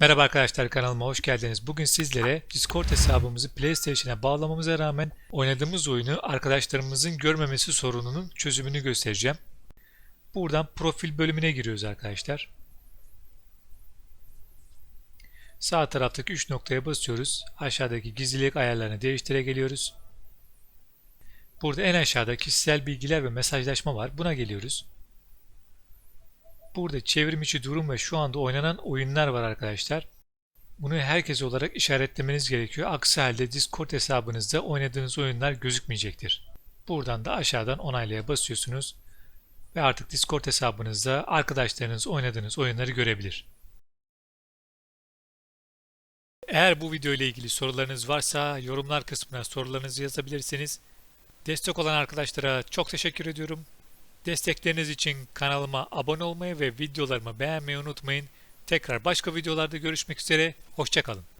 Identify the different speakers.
Speaker 1: Merhaba arkadaşlar kanalıma hoş geldiniz. Bugün sizlere Discord hesabımızı PlayStation'a bağlamamıza rağmen oynadığımız oyunu arkadaşlarımızın görmemesi sorununun çözümünü göstereceğim. Buradan profil bölümüne giriyoruz arkadaşlar. Sağ taraftaki 3 noktaya basıyoruz. Aşağıdaki gizlilik ayarlarını değiştire geliyoruz. Burada en aşağıda kişisel bilgiler ve mesajlaşma var. Buna geliyoruz. Burada çevrim içi durum ve şu anda oynanan oyunlar var arkadaşlar. Bunu herkes olarak işaretlemeniz gerekiyor. Aksi halde Discord hesabınızda oynadığınız oyunlar gözükmeyecektir. Buradan da aşağıdan onaylaya basıyorsunuz ve artık Discord hesabınızda arkadaşlarınız oynadığınız oyunları görebilir. Eğer bu video ile ilgili sorularınız varsa yorumlar kısmına sorularınızı yazabilirsiniz. Destek olan arkadaşlara çok teşekkür ediyorum. Destekleriniz için kanalıma abone olmayı ve videolarımı beğenmeyi unutmayın. Tekrar başka videolarda görüşmek üzere. Hoşçakalın.